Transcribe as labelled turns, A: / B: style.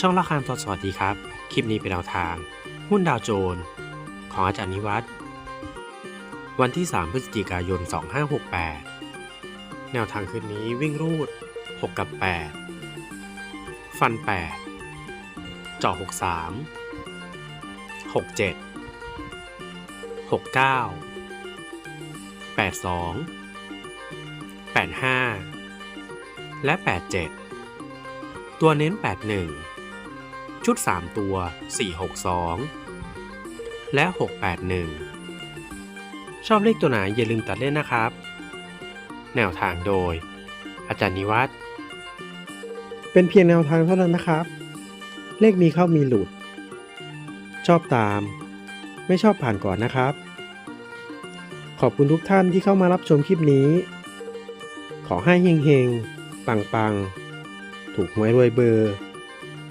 A: ช่องละครตอนสวัสดีครับ คลิปนี้เป็นแนวทาง หุ้นดาวโจนส์ของอาจารย์นิวัฒน์วันที่ 3 พฤศจิกายน 2568 แนวทางคืนนี้วิ่งรูด 6 กับ 8 ฟัน 8 เจาะ63 67 69 82 85 และ 87 ตัวเน้น 81 ชุด 3 ตัว 462 และ 681 ชอบเลขตัวไหนอย่าลืมตัดเล่นนะครับ แนวทางโดย อาจารย์นิวัฒน์
B: เป็นเพียงแนวทางเท่านั้นนะครับ เลขมีเข้ามีหลุด ชอบตาม ไม่ชอบผ่านก่อนนะครับ ขอบคุณทุกท่านที่เข้ามารับชมคลิปนี้ ขอให้เฮงๆ ปังๆ ถูกหวยรวยเบอร์